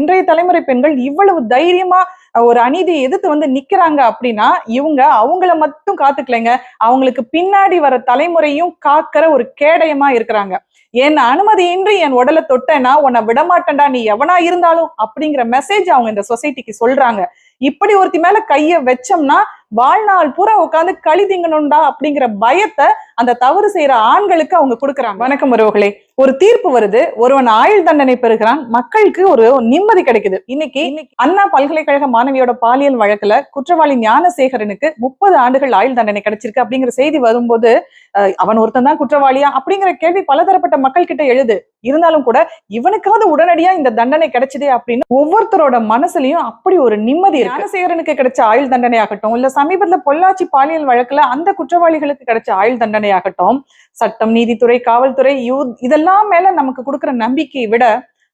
இன்றைய தலைமுறை பெண்கள் இவ்வளவு தைரியமா ஒரு அநீதியை எதிர்த்து வந்து நிக்கிறாங்க அப்படின்னா இவங்க அவங்கள மட்டும் காத்துக்கலைங்க. அவங்களுக்கு பின்னாடி வர தலைமுறையும் காக்கிற ஒரு கேடயமா இருக்கிறாங்க. என் அனுமதியின்றி என் உடலை தொட்டேன்னா உன்னை விடமாட்டேன்டா நீ எவனா இருந்தாலும் அப்படிங்கிற மெசேஜ் அவங்க இந்த சொசைட்டிக்கு சொல்றாங்க. இப்படி ஒருத்தி மேல கைய வச்சோம்னா வாழ்நாள் பூரா உட்காந்து களி திங்கணும்டா அப்படிங்கிற பயத்தை அந்த தவறு செய்யற ஆண்களுக்கு அவங்க கொடுக்குறாங்க. வணக்கம் உறவுகளே. ஒரு தீர்ப்பு வருது. ஒருவன் ஆயுள் தண்டனை பெறுகிறான். மக்களுக்கு ஒரு நிம்மதி கிடைக்குது. இன்னைக்கு அண்ணா பல்கலைக்கழக மாணவியோட பாலியல் வழக்குல குற்றவாளி ஞானசேகரனுக்கு முப்பது ஆண்டுகள் ஆயுள் தண்டனை கிடைச்சிருக்கு அப்படிங்கிற செய்தி வரும்போது அஹ், அவன் ஒருத்தன் தான் குற்றவாளியா அப்படிங்கிற கேள்வி பலதரப்பட்ட மக்கள் கிட்ட எழுது. இருந்தாலும் கூட இவனுக்காவது உடனடியா இந்த தண்டனை கிடைச்சதே அப்படின்னு ஒவ்வொருத்தரோட மனசுலயும் அப்படி ஒரு நிம்மதி ஞானசேகரனுக்கு கிடைச்ச ஆயுள் தண்டனை ஆகட்டும் இல்ல சமீபத்துல பொள்ளாச்சி பாலியல் வழக்குல அந்த குற்றவாளிகளுக்கு கிடைச்ச ஆயுள் தண்டனை ஆகட்டும் சட்டம் நீதித்துறை காவல்துறை யூ எல்லாம் மேல நமக்கு கொடுக்கிற நம்பிக்கையை விட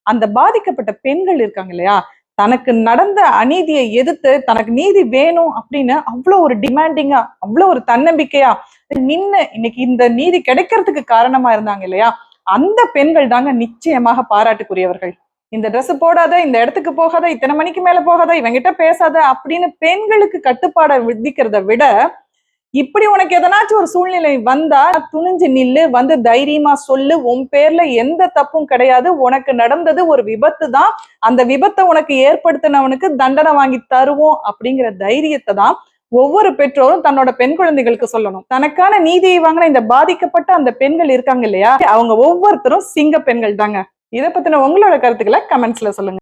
அந்த பாதிக்கப்பட்ட பெண்கள் இருக்காங்க இல்லையா? தனக்கு நடந்த அநீதியை எதிர்த்து தனக்கு நீதி வேணும் அப்படின்னு அவ்வளவு ஒரு டிமாண்டிங்கா அவ்வளவு ஒரு தன்னம்பிக்கையா நின்னு இன்னைக்கு இந்த நீதி கிடைக்கிறதுக்கு காரணமா இருந்தாங்க இல்லையா? அந்த பெண்கள் தாங்க நிச்சயமாக பாராட்டுக்குரியவர்கள். இந்த ட்ரெஸ் போடாத இந்த இடத்துக்கு போகாத இத்தனை மணிக்கு மேல போகாத இவங்கிட்ட பேசாத அப்படின்னு பெண்களுக்கு கட்டுப்பாடை விதிக்கிறத விட இப்படி உனக்கு எதனாச்சும் ஒரு சூழ்நிலை வந்தா துணிஞ்சு நில்லு வந்து தைரியமா சொல்லு. உன் பேர்ல எந்த தப்பும் கிடையாது. உனக்கு நடந்தது ஒரு விபத்து தான். அந்த விபத்தை உனக்கு ஏற்படுத்தினவனுக்கு தண்டனை வாங்கி தருவோம் அப்படிங்கிற தைரியத்தை தான் ஒவ்வொரு பெற்றோரும் தன்னோட பெண் குழந்தைகளுக்கு சொல்லணும். தனக்கான நீதியை வாங்கின இந்த பாதிக்கப்பட்ட அந்த பெண்கள் இருக்காங்க இல்லையா? அவங்க ஒவ்வொருத்தரும் சிங்க பெண்கள் தாங்க. இதை பத்தின உங்களோட கருத்துக்களை கமெண்ட்ஸ்ல சொல்லுங்க.